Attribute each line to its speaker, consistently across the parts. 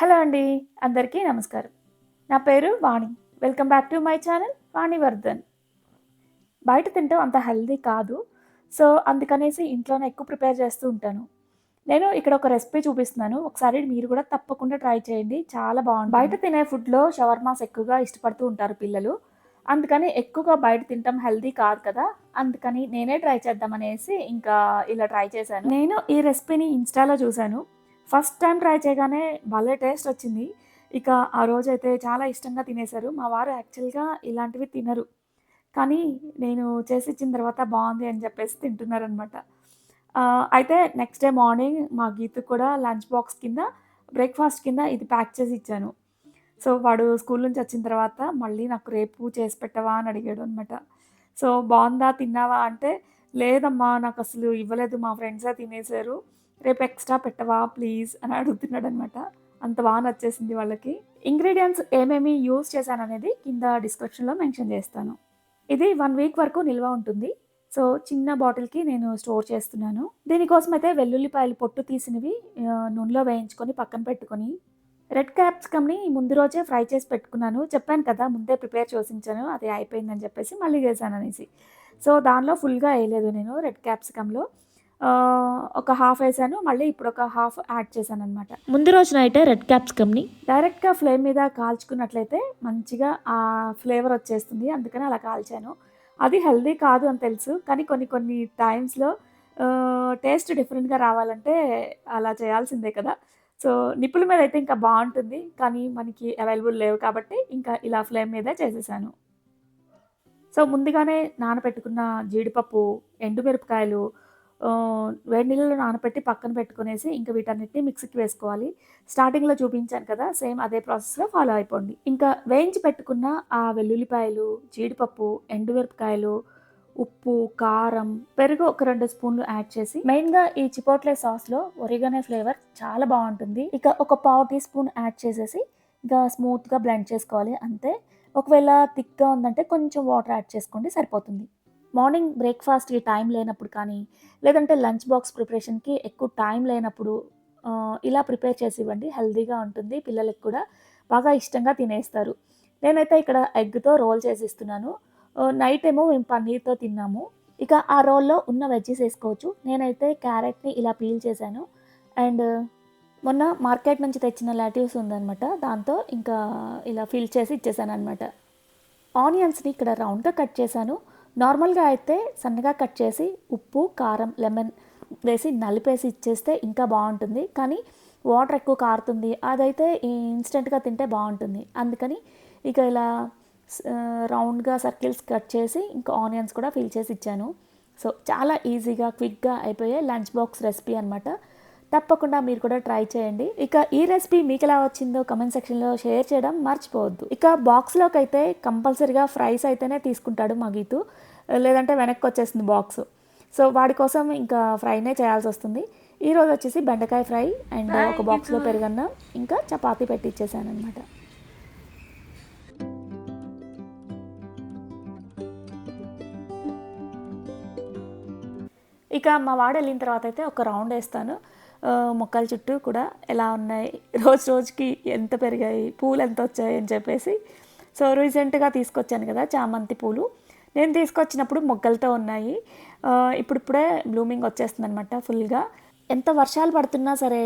Speaker 1: Hello అండి అందరికీ నమస్కారం. నా పేరు Vani. Welcome back to my channel Vanivardhan. బయట తింటాం అంత హెల్దీ కాదు. సో అందుకనేసి ఇంట్లోనే ఎక్కువ ప్రిపేర్ చేస్తూ ఉంటాను. నేను ఇక్కడ ఒక రెసిపీ చూపిస్తున్నాను. ఒకసారి మీరు కూడా తప్పకుండా ట్రై చేయండి. చాలా బాగుంది బయట తినే ఫుడ్లో షవర్మాస్ ఎక్కువగా ఇష్టపడుతూ ఉంటారు పిల్లలు. అందుకని ఎక్కువగా బయట తింటాం హెల్దీ కాదు కదా. అందుకని నేనే ట్రై చేద్దామనేసి ఇంకా ఇలా ట్రై చేశాను. నేను ఈ రెసిపీని ఇన్స్టాలో చూశాను. ఫస్ట్ టైం ట్రై చేయగానే భలే టేస్ట్ వచ్చింది. ఇక ఆ రోజైతే చాలా ఇష్టంగా తినేశారు. మా వారు యాక్చువల్గా ఇలాంటివి తినరు. కానీ నేను చేసి ఇచ్చిన తర్వాత బాగుంది అని చెప్పేసి తింటున్నారనమాట అయితే నెక్స్ట్ డే మార్నింగ్ మా గీతకు కూడా లంచ్ బాక్స్ కింద బ్రేక్ఫాస్ట్ కింద ఇది ప్యాక్ చేసి ఇచ్చాను. సో వాడు స్కూల్ నుంచి వచ్చిన తర్వాత మళ్ళీ నాకు రేపు చేసి పెట్టవా అని అడిగాడు అనమాట సో బాగుందా తిన్నావా అంటే లేదమ్మా నాకు అసలు ఇవ్వలేదు. మా ఫ్రెండ్సే తినేశారు. రేపు ఎక్స్ట్రా పెట్టవా ప్లీజ్ అని అడుగుతున్నాడు అనమాట అంత బాగా నచ్చేసింది వాళ్ళకి. ఇంగ్రీడియంట్స్ ఏమేమి యూస్ చేశాను అనేది కింద డిస్క్రిప్షన్లో మెన్షన్ చేస్తాను. ఇది వన్ వీక్ వరకు నిల్వ ఉంటుంది. సో చిన్న బాటిల్కి నేను స్టోర్ చేస్తున్నాను. దీనికోసం అయితే వెల్లుల్లిపాయలు పొట్టు తీసినవి నూనెలో వేయించుకొని పక్కన పెట్టుకొని. రెడ్ క్యాప్సికమ్ని ముందు రోజే ఫ్రై చేసి పెట్టుకున్నాను. చెప్పాను కదా ముందే ప్రిపేర్ చేసించాను అది అయిపోయిందని చెప్పేసి మళ్ళీ చేశాను అనేసి. సో దానిలో ఫుల్గా వేయలేదు నేను రెడ్ క్యాప్సికంలో ఒక హాఫ్ వేసాను మళ్ళీ ఇప్పుడు ఒక హాఫ్ యాడ్ చేశాను అనమాట ముందు రోజున అయితే రెడ్ క్యాప్సికమ్ని? డైరెక్ట్గా ఫ్లేమ్ మీద కాల్చుకున్నట్లయితే మంచిగా ఆ ఫ్లేవర్ వచ్చేస్తుంది అందుకని అలా కాల్చాను. అది హెల్దీ కాదు అని తెలుసు కానీ కొన్ని కొన్ని టైమ్స్లో టేస్ట్ డిఫరెంట్గా రావాలంటే అలా చేయాల్సిందే కదా. సో నిప్పుల మీద అయితే ఇంకా బాగుంటుంది కానీ మనకి అవైలబుల్ లేవు కాబట్టి ఇంకా ఇలా ఫ్లేమ్ మీద చేసేసాను. సో ముందుగానే నానబెట్టుకున్న జీడిపప్పు ఎండుమిరపకాయలు వేడి నీళ్ళలో నానబెట్టి పక్కన పెట్టుకునేసి ఇంకా వీటన్నిటిని మిక్సీకి వేసుకోవాలి. స్టార్టింగ్లో చూపించాను కదా సేమ్ అదే ప్రాసెస్లో ఫాలో అయిపోండి. ఇంకా వేయించి పెట్టుకున్న ఆ వెల్లుల్లిపాయలు జీడిపప్పు ఎండుమిరపకాయలు ఉప్పు కారం పెరుగు ఒక రెండు స్పూన్లు యాడ్ చేసి మెయిన్గా ఈ చిపోట్లే సాస్లో ఒరిగనే ఫ్లేవర్ చాలా బాగుంటుంది. ఇక ఒక పావు టీ స్పూన్ యాడ్ చేసేసి ఇంకా స్మూత్గా బ్లెండ్ చేసుకోవాలి అంతే. ఒకవేళ థిక్గా ఉందంటే కొంచెం వాటర్ యాడ్ చేసుకోండి సరిపోతుంది. మార్నింగ్ బ్రేక్ఫాస్ట్కి టైం లేనప్పుడు కానీ లేదంటే లంచ్ బాక్స్ ప్రిపరేషన్కి ఎక్కువ టైం లేనప్పుడు ఇలా ప్రిపేర్ చేసి ఇవ్వండి. హెల్దీగా ఉంటుంది. పిల్లలకు కూడా బాగా ఇష్టంగా తినేస్తారు. నేనైతే ఇక్కడ ఎగ్తో రోల్ చేసి ఇస్తున్నాను నైట్ ఏమో మేము పన్నీర్తో తిన్నాము. ఇక ఆ రోల్లో ఉన్న వెజ్జెస్ వేసుకోవచ్చు. నేనైతే క్యారెట్ని ఇలా పీల్ చేశాను. అండ్ మొన్న మార్కెట్ నుంచి తెచ్చిన లాటివ్స్ ఉందనమాట దాంతో ఇంకా ఇలా ఫిల్ చేసి ఇచ్చేసాను అనమాట ఆనియన్స్ని ఇక్కడ రౌండ్గా కట్ చేశాను. నార్మల్గా అయితే సన్నగా కట్ చేసి ఉప్పు కారం లెమన్ వేసి నలిపేసి ఇచ్చేస్తే ఇంకా బాగుంటుంది. కానీ వాటర్ ఎక్కువ కారుతుంది. అదైతే ఇన్స్టెంట్గా తింటే బాగుంటుంది. అందుకని ఇక ఇలా రౌండ్గా సర్కిల్స్ కట్ చేసి ఇంకా ఆనియన్స్ కూడా ఫిల్ చేసి ఇచ్చాను. సో చాలా ఈజీగా క్విక్గా అయిపోయే లంచ్ బాక్స్ రెసిపీ అనమాట తప్పకుండా మీరు కూడా ట్రై చేయండి. ఇక ఈ రెసిపీ మీకు ఎలా వచ్చిందో కమెంట్ సెక్షన్లో షేర్ చేయడం మర్చిపోవద్దు. ఇక బాక్స్లోకి అయితే కంపల్సరీగా ఫ్రైస్ అయితేనే తీసుకుంటాడు మా గీతు లేదంటే వెనక్కి వచ్చేస్తుంది బాక్స్. సో వాడి కోసం ఇంకా ఫ్రైనే చేయాల్సి వస్తుంది. ఈ రోజు వచ్చేసి బెండకాయ ఫ్రై అండ్ ఒక బాక్స్లో పెరుగన్న ఇంకా చపాతీ పెట్టి ఇచ్చేసాను అనమాట ఇక మా వాడు వెళ్ళిన తర్వాత అయితే ఒక రౌండ్ వేస్తాను. మొక్కల చుట్టూ కూడా ఎలా ఉన్నాయి? రోజు రోజుకి ఎంత పెరిగాయి? పూలు ఎంత వచ్చాయి అని చెప్పేసి. సో రీసెంట్గా తీసుకొచ్చాను కదా చామంతి పూలు. నేను తీసుకొచ్చినప్పుడు మొగ్గలతో ఉన్నాయి. ఇప్పుడిప్పుడే బ్లూమింగ్ వచ్చేస్తుంది అనమాట ఫుల్గా. ఎంత వర్షాలు పడుతున్నా సరే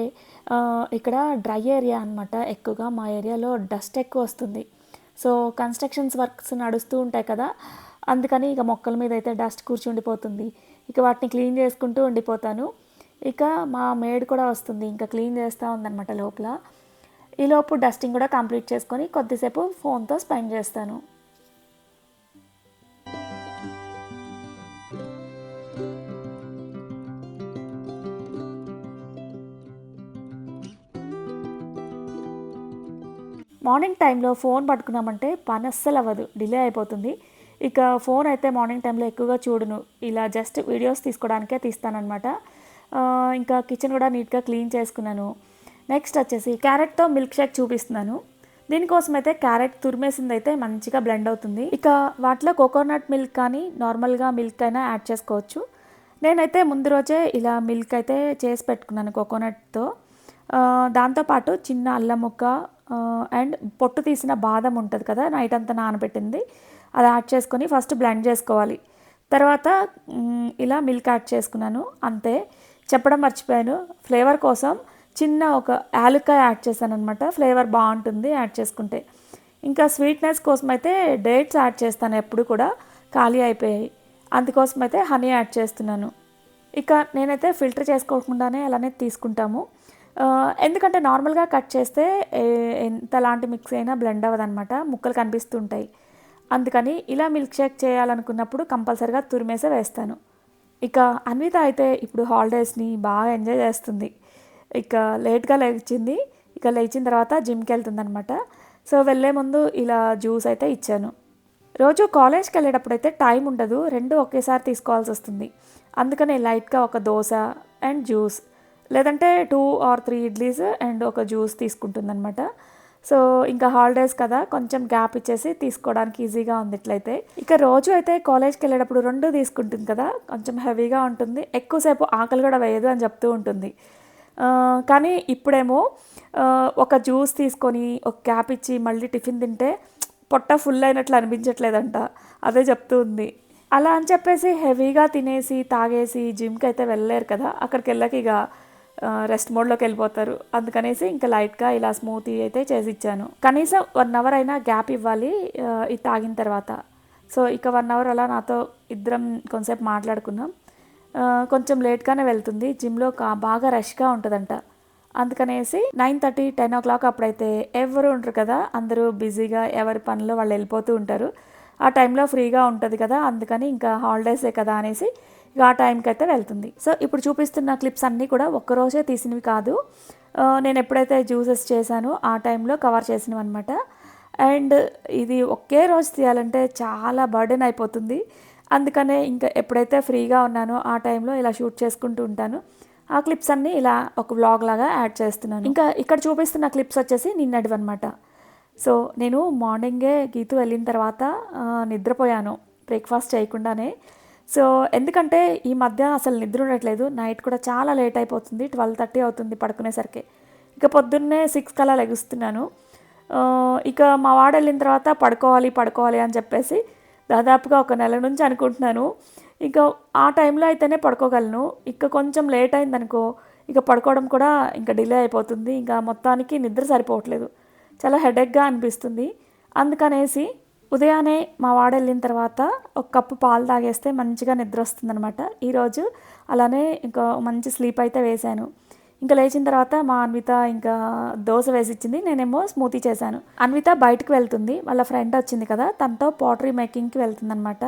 Speaker 1: ఇక్కడ డ్రై ఏరియా అనమాట ఎక్కువగా. మా ఏరియాలో డస్ట్ ఎక్కువ వస్తుంది. సో కన్స్ట్రక్షన్స్ వర్క్స్ నడుస్తూ ఉంటాయి కదా. అందుకని ఇక మొక్కల మీద అయితే డస్ట్ కూర్చుండిపోతుంది. ఇక వాటిని క్లీన్ చేసుకుంటూ ఉండిపోతాను. ఇక మా మేడ్ కూడా వస్తుంది ఇంకా క్లీన్ చేస్తూ ఉందన్నమాట లోపల. ఈలోపు డస్టింగ్ కూడా కంప్లీట్ చేసుకొని కొద్దిసేపు ఫోన్తో స్పెండ్ చేస్తాను. మార్నింగ్ టైంలో ఫోన్ పట్టుకున్నామంటే పని అస్సలు అవ్వదు డిలే అయిపోతుంది. ఇక ఫోన్ అయితే మార్నింగ్ టైంలో ఎక్కువగా చూడను ఇలా జస్ట్ వీడియోస్ తీసుకోవడానికే తీస్తానన్నమాట. ఇంకా కిచెన్ కూడా నీట్గా క్లీన్ చేసుకున్నాను. నెక్స్ట్ వచ్చేసి క్యారెట్తో మిల్క్ షేక్ చూపిస్తున్నాను. దీనికోసం అయితే క్యారెట్ తురిమేసింది అయితే మంచిగా బ్లెండ్ అవుతుంది. ఇక వాటిలో కోకోనట్ మిల్క్ కానీ నార్మల్గా మిల్క్ అయినా యాడ్ చేసుకోవచ్చు. నేనైతే ముందు రోజే ఇలా మిల్క్ అయితే చేసి పెట్టుకున్నాను కోకోనట్తో దాంతోపాటు చిన్న అల్లం ముక్క అండ్ పొట్టు తీసిన బాదం ఉంటుంది కదా నైట్ అంతా నానబెట్టింది. అది యాడ్ చేసుకొని ఫస్ట్ బ్లెండ్ చేసుకోవాలి. తర్వాత ఇలా మిల్క్ యాడ్ చేసుకున్నాను. అంతే. చెప్పడం మర్చిపోయాను. ఫ్లేవర్ కోసం చిన్న ఒక యాలక్కాయ యాడ్ చేశాను అనమాట ఫ్లేవర్ బాగుంటుంది యాడ్ చేసుకుంటే. ఇంకా స్వీట్నెస్ కోసం అయితే డేట్స్ యాడ్ చేస్తాను ఎప్పుడు కూడా. ఖాళీ అయిపోయాయి. అందుకోసం అయితే హనీ యాడ్ చేస్తున్నాను. ఇక నేనైతే ఫిల్టర్ చేసుకోకుండానే అలానే తీసుకుంటాము. ఎందుకంటే నార్మల్గా కట్ చేస్తే ఎంతలాంటి మిక్స్ అయినా బ్లెండ్ అవ్వదనమాట ముక్కలు కనిపిస్తుంటాయి. అందుకని ఇలా మిల్క్ షేక్ చేయాలనుకున్నప్పుడు కంపల్సరిగా తురిమేసే వేస్తాను. ఇక అన్విత అయితే ఇప్పుడు హాలిడేస్ని బాగా ఎంజాయ్ చేస్తుంది. ఇక లేట్గా లేచింది. ఇక లేచిన తర్వాత జిమ్కి వెళ్తుందనమాట సో వెళ్ళే ముందు ఇలా జ్యూస్ అయితే ఇచ్చాను. రోజు కాలేజ్కి వెళ్ళేటప్పుడు అయితే టైం ఉండదు. రెండు ఒకేసారి తీసుకోవాల్సి వస్తుంది. అందుకనే లైట్గా ఒక దోశ అండ్ జ్యూస్. లేదంటే two or three idlis and ఒక జ్యూస్ తీసుకుంటుందన్నమాట. సో ఇంకా హాలిడేస్ కదా కొంచెం గ్యాప్ ఇచ్చేసి తీసుకోవడానికి ఈజీగా ఉంది ఇట్లయితే. ఇక రోజు అయితే కాలేజ్కి వెళ్ళేటప్పుడు రెండు తీసుకుంటుంది కదా కొంచెం హెవీగా ఉంటుంది. ఎక్కువసేపు ఆకలి కూడా వేయదు అని చెప్తూ ఉంటుంది. కానీ ఇప్పుడేమో ఒక జ్యూస్ తీసుకొని ఒక క్యాప్ ఇచ్చి మళ్ళీ టిఫిన్ తింటే పొట్ట ఫుల్ అయినట్లు అనిపించట్లేదంట. అదే చెప్తూ ఉంది. అలా అని చెప్పేసి హెవీగా తినేసి తాగేసి జిమ్కి అయితే వెళ్ళలేరు కదా అక్కడికి వెళ్ళక ఇక రెస్ట్ మోడ్లోకి వెళ్ళిపోతారు. అందుకనేసి ఇంకా లైట్గా ఇలా స్మూతీ అయితే చేసి ఇచ్చాను. కనీసం వన్ అవర్ అయినా గ్యాప్ ఇవ్వాలి ఇది తాగిన తర్వాత. సో ఇక వన్ అవర్ అలా నాతో ఇద్దరం కొంతసేపు మాట్లాడుకున్నాం. కొంచెం లేట్గానే వెళ్తుంది. జిమ్లో కా- బాగా రష్గా ఉంటుందంట. అందుకనేసి nine thirty ten o'clock అప్పుడైతే ఎవరు ఉండరు కదా. అందరూ బిజీగా ఎవరి పనిలో వాళ్ళు వెళ్ళిపోతూ ఉంటారు. ఆ టైంలో ఫ్రీగా ఉంటుంది కదా. అందుకని ఇంకా హాలిడేసే కదా అనేసి ఆ టైంకి అయితే వెళ్తుంది. సో ఇప్పుడు చూపిస్తున్న క్లిప్స్ అన్నీ కూడా ఒక్కరోజే తీసినవి కాదు. నేను ఎప్పుడైతే జ్యూసెస్ చేశానో ఆ టైంలో కవర్ చేసినవి అనమాట అండ్ ఇది ఒకే రోజు తీయాలంటే చాలా బర్డెన్ అయిపోతుంది. అందుకనే ఇంకా ఎప్పుడైతే ఫ్రీగా ఉన్నానో ఆ టైంలో ఇలా షూట్ చేసుకుంటూ ఉంటాను. ఆ క్లిప్స్ అన్నీ ఇలా ఒక వ్లాగ్ లాగా యాడ్ చేస్తున్నాను. ఇంకా ఇక్కడ చూపిస్తున్న క్లిప్స్ వచ్చేసి నిన్నటివి అనమాట సో నేను మార్నింగే గీతు వెళ్ళిన తర్వాత నిద్రపోయాను. బ్రేక్ఫాస్ట్ చేయకుండానే. సో ఎందుకంటే ఈ మధ్య అసలు నిద్ర ఉండట్లేదు నైట్ కూడా చాలా లేట్ అయిపోతుంది ట్వెల్వ్ థర్టీ అవుతుంది పడుకునేసరికి. ఇక పొద్దున్నే సిక్స్ కల్లా లెగుస్తున్నాను. ఇక మా వాడు వెళ్ళిన తర్వాత పడుకోవాలి పడుకోవాలి అని చెప్పేసి దాదాపుగా ఒక నెల నుంచి అనుకుంటున్నాను. ఇక ఆ టైంలో అయితేనే పడుకోగలను. ఇక కొంచెం లేట్ అయిందనుకో ఇక పడుకోవడం కూడా ఇంకా డిలే అయిపోతుంది. ఇంకా మొత్తానికి నిద్ర సరిపోవట్లేదు. చాలా హెడేక్గా అనిపిస్తుంది. అందుకనేసి ఉదయాన్నే మా వాడు వెళ్ళిన తర్వాత ఒక కప్పు పాలు తాగేస్తే మంచిగా నిద్ర వస్తుందనమాట ఈరోజు అలానే ఇంకా మంచి స్లీప్ అయితే వేశాను. ఇంకా లేచిన తర్వాత మా అన్విత ఇంకా దోశ వేసి ఇచ్చింది నేనేమో స్మూతీ చేశాను. అన్విత బయటకు వెళ్తుంది. వాళ్ళ ఫ్రెండ్ వచ్చింది కదా తనతో పాటరీ మేకింగ్కి వెళ్తుందనమాట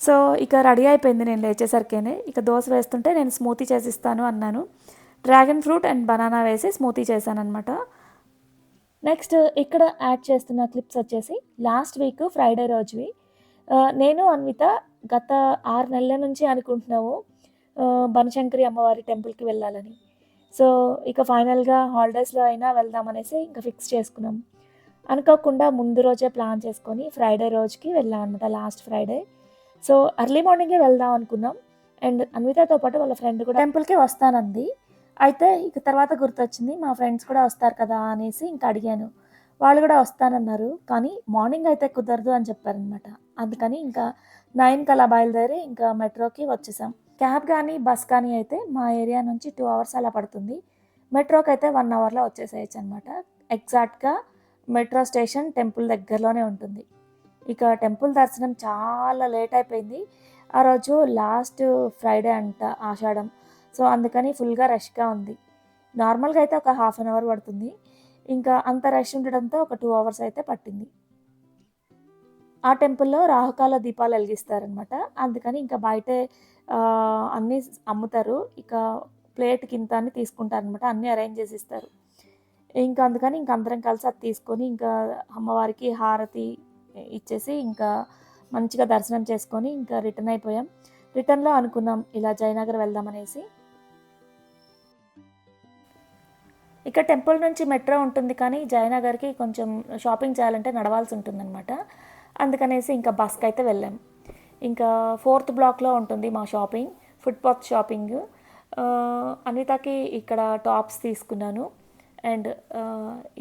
Speaker 1: సో ఇక రెడీ అయిపోయింది నేను లేచేసరికేనే. ఇక దోశ వేస్తుంటే నేను స్మూతీ చేసిస్తాను అన్నాను. డ్రాగన్ ఫ్రూట్ అండ్ బనానా వేసి స్మూతీ చేశాను అనమాట నెక్స్ట్ ఇక్కడ యాడ్ చేస్తున్న క్లిప్స్ వచ్చేసి లాస్ట్ వీక్ ఫ్రైడే రోజువి. నేను అన్విత గత ఆరు నెలల నుంచి అనుకుంటున్నాము బనశంకరి అమ్మవారి టెంపుల్కి వెళ్ళాలని. సో ఇక ఫైనల్గా హాలిడేస్లో అయినా వెళ్దామనేసి ఇంకా ఫిక్స్ చేసుకున్నాం. అనుకోకుండా ముందు రోజే ప్లాన్ చేసుకొని ఫ్రైడే రోజుకి వెళ్ళాం అనమాట లాస్ట్ ఫ్రైడే. సో అర్లీ మార్నింగే వెళ్దాం అనుకున్నాం. అండ్ అన్వితతో పాటు వాళ్ళ ఫ్రెండ్ కూడా టెంపుల్కి వస్తానంది. అయితే ఇక తర్వాత గుర్తొచ్చింది మా ఫ్రెండ్స్ కూడా వస్తారు కదా అనేసి ఇంకా అడిగాను. వాళ్ళు కూడా వస్తానన్నారు కానీ మార్నింగ్ అయితే కుదరదు అని చెప్పారనమాట అందుకని ఇంకా నైన్కి అలా బయలుదేరి ఇంకా మెట్రోకి వచ్చేసాం. క్యాబ్ కానీ బస్ కానీ అయితే మా ఏరియా నుంచి టూ అవర్స్ అలా పడుతుంది. మెట్రోకి అయితే వన్ అవర్లో వచ్చేసేయచ్చు అనమాట ఎగ్జాక్ట్గా మెట్రో స్టేషన్ టెంపుల్ దగ్గరలోనే ఉంటుంది. ఇక టెంపుల్ దర్శనం చాలా లేట్ అయిపోయింది. ఆ రోజు లాస్ట్ ఫ్రైడే అంట ఆషాఢం. సో అందుకని ఫుల్గా రష్గా ఉంది. నార్మల్గా అయితే ఒక హాఫ్ అన్ అవర్ పడుతుంది. ఇంకా అంత రష్ ఉండడంతో ఒక టూ అవర్స్ అయితే పట్టింది. ఆ టెంపుల్లో రాహుకాల దీపాలు వెలిగిస్తారనమాట అందుకని ఇంకా బయటే అన్నీ అమ్ముతారు. ఇక ప్లేట్కి ఇంత అని తీసుకుంటారనమాట అన్నీ అరేంజ్ చేసి ఇస్తారు ఇంకా అందుకని ఇంకా అందరం కలిసి అది తీసుకొని ఇంకా అమ్మవారికి హారతి ఇచ్చేసి ఇంకా మంచిగా దర్శనం చేసుకొని ఇంకా రిటర్న్ అయిపోయాం. రిటర్న్లో అనుకున్నాం ఇలా జయనగర్ వెళ్దామనేసి ఇక టెంపుల్ నుంచి మెట్రో ఉంటుంది కానీ జయనగర్కి కొంచెం షాపింగ్ చేయాలంటే నడవాల్సి ఉంటుందన్నమాట. అందుకనేసి ఇంకా బస్కి అయితే వెళ్ళాం. ఇంకా ఫోర్త్ బ్లాక్లో ఉంటుంది మా షాపింగ్ ఫుట్పాత్ షాపింగ్. అనితకి ఇక్కడ టాప్స్ తీసుకున్నాను. అండ్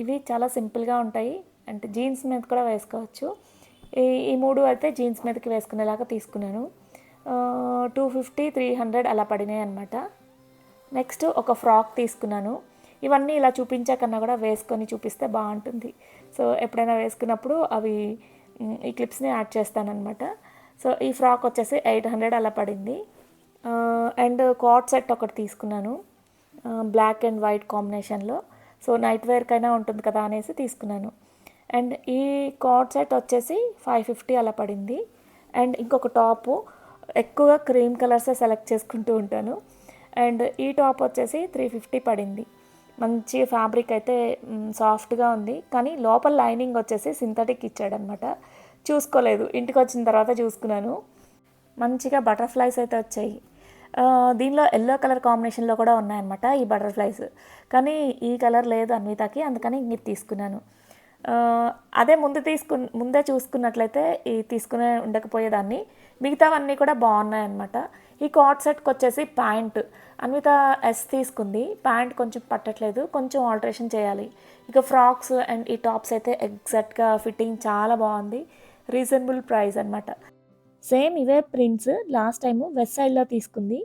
Speaker 1: ఇవి చాలా సింపుల్గా ఉంటాయి. అంటే జీన్స్ మీద కూడా వేసుకోవచ్చు. ఈ ఈ మూడు అయితే జీన్స్ మీదకి వేసుకునేలాగా తీసుకున్నాను. టూ ఫిఫ్టీ త్రీ హండ్రెడ్ అలా పడినాయి అనమాట నెక్స్ట్ ఒక ఫ్రాక్ తీసుకున్నాను. ఇవన్నీ ఇలా చూపించాకన్నా కూడా వేసుకొని చూపిస్తే బాగుంటుంది. సో ఎప్పుడైనా వేసుకున్నప్పుడు అవి ఈ క్లిప్స్ని యాడ్ చేస్తానన్నమాట. సో ఈ ఫ్రాక్ వచ్చేసి ఎయిట్ హండ్రెడ్ అలా పడింది. అండ్ కాట్ సెట్ ఒకటి తీసుకున్నాను. బ్లాక్ అండ్ వైట్ కాంబినేషన్లో. సో నైట్ వేర్కైనా ఉంటుంది కదా అనేసి తీసుకున్నాను. అండ్ ఈ కాట్ సెట్ వచ్చేసి ఫైవ్ ఫిఫ్టీ అలా పడింది. అండ్ ఇంకొక టాపు ఎక్కువగా క్రీమ్ కలర్సే సెలెక్ట్ చేసుకుంటూ ఉంటాను. అండ్ ఈ టాప్ వచ్చేసి త్రీ ఫిఫ్టీ పడింది. మంచి ఫ్యాబ్రిక్ అయితే సాఫ్ట్గా ఉంది. కానీ లోపల లైనింగ్ వచ్చేసి సింథటిక్ ఇచ్చాడనమాట చూసుకోలేదు. ఇంటికి వచ్చిన తర్వాత చూసుకున్నాను. మంచిగా బటర్ఫ్లైస్ అయితే వచ్చాయి. దీనిలో ఎల్లో కలర్ కాంబినేషన్లో కూడా ఉన్నాయన్నమాట ఈ బటర్ఫ్లైస్ కానీ ఈ కలర్ లేదు అన్వితకి అందుకని ఇంక తీసుకున్నాను. అదే ముందు తీసుకు ముందే చూసుకున్నట్లయితే ఈ తీసుకునే ఉండకపోయేదాన్ని. మిగతావన్నీ కూడా బాగున్నాయి అనమాట ఈ కార్డ్ సెట్కి వచ్చేసి ప్యాంట్. అన్విత ఎస్ తీసుకుంది. ప్యాంట్ కొంచెం పట్టట్లేదు. కొంచెం ఆల్టరేషన్ చేయాలి. ఇక ఫ్రాక్స్ అండ్ ఈ టాప్స్ అయితే ఎగ్జాక్ట్గా ఫిట్టింగ్ చాలా బాగుంది. రీజనబుల్ ప్రైస్ అనమాట సేమ్ ఇవే ప్రింట్స్. లాస్ట్ టైం వెస్ట్ సైడ్లో తీసుకుంది.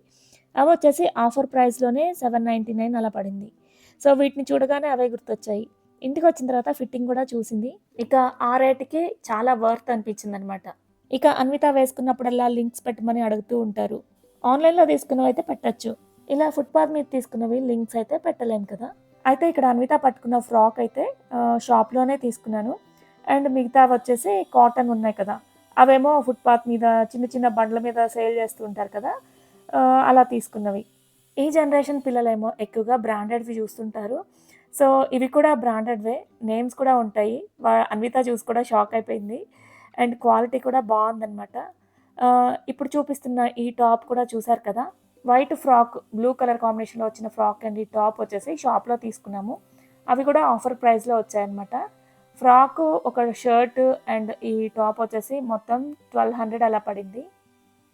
Speaker 1: అవి వచ్చేసి ఆఫర్ ప్రైస్లోనే సెవెన్ నైంటీ నైన్ అలా పడింది. సో వీటిని చూడగానే అవే గుర్తొచ్చాయి. ఇంటికి వచ్చిన తర్వాత ఫిట్టింగ్ కూడా చూసింది. ఇక ఆ రేటుకి చాలా వర్త్ అనిపించింది అనమాట ఇక అన్విత వేసుకున్నప్పుడల్లా లింక్స్ పెట్టమని అడుగుతూ ఉంటారు. ఆన్లైన్లో తీసుకున్నవి అయితే పెట్టచ్చు. ఇలా ఫుట్పాత్ మీద తీసుకున్నవి లింక్స్ అయితే పెట్టలేము కదా. అయితే ఇక్కడ అన్విత పట్టుకున్న ఫ్రాక్ అయితే షాప్లోనే తీసుకున్నాను. అండ్ మిగతా వచ్చేసి కాటన్ ఉన్నాయి కదా. అవేమో ఫుట్పాత్ మీద చిన్న చిన్న బండ్ల మీద సేల్ చేస్తూ ఉంటారు కదా. అలా తీసుకున్నవి. ఈ జనరేషన్ పిల్లలేమో ఎక్కువగా బ్రాండెడ్వి చూస్తుంటారు. సో ఇవి కూడా బ్రాండెడ్వే నేమ్స్ కూడా ఉంటాయి. అన్విత చూసి కూడా షాక్ అయిపోయింది. అండ్ క్వాలిటీ కూడా బాగుందన్నమాట. ఇప్పుడు చూపిస్తున్న ఈ టాప్ కూడా చూసారు కదా? వైట్ ఫ్రాక్ బ్లూ కలర్ కాంబినేషన్లో వచ్చిన ఫ్రాక్ అండ్ ఈ టాప్ వచ్చేసి షాప్లో తీసుకున్నాము. అవి కూడా ఆఫర్ ప్రైస్లో వచ్చాయన్నమాట. ఫ్రాక్ ఒక షర్ట్ అండ్ ఈ టాప్ వచ్చేసి మొత్తం ట్వెల్వ్ హండ్రెడ్ అలా పడింది.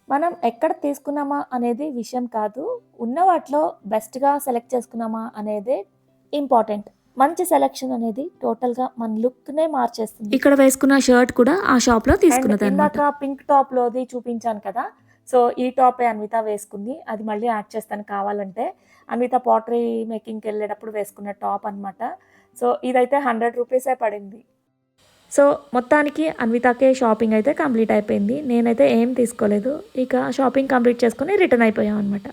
Speaker 1: మనం ఎక్కడ తీసుకున్నామా అనేది విషయం కాదు. ఉన్న వాటిలో బెస్ట్గా సెలెక్ట్ చేసుకున్నామా అనేదే ఇంపార్టెంట్ మంచి సెలెక్షన్ అనేది టోటల్గా మన లుక్నే మార్చేస్తుంది.
Speaker 2: ఇక్కడ వేసుకున్న షర్ట్ కూడా ఆ షాప్లో
Speaker 1: అండ్
Speaker 2: తీసుకున్నది అనమాట
Speaker 1: ఇందాక పింక్ టాప్ లోది చూపించాను కదా. సో ఈ టాపే అన్విత వేసుకుంది. అది మళ్ళీ యాడ్ చేస్తాను కావాలంటే. అన్విత పాటరీ మేకింగ్కి వెళ్ళేటప్పుడు వేసుకున్న టాప్ అన్నమాట. సో ఇదైతే హండ్రెడ్ రూపీసే పడింది. సో మొత్తానికి అన్వితకే షాపింగ్ అయితే కంప్లీట్ అయిపోయింది. నేనైతే ఏం తీసుకోలేదు. ఇక షాపింగ్ కంప్లీట్ చేసుకొని రిటర్న్ అయిపోయాం అనమాట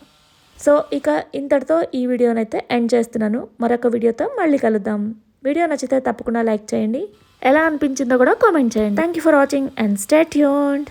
Speaker 1: సో ఇక ఇంతటితో ఈ వీడియోనైతే ఎండ్ చేస్తున్నాను. మరొక వీడియోతో మళ్ళీ కలుద్దాం. వీడియో నచ్చితే తప్పకుండా లైక్ చేయండి. ఎలా అనిపించిందో కూడా కామెంట్ చేయండి. Thank you for watching and stay tuned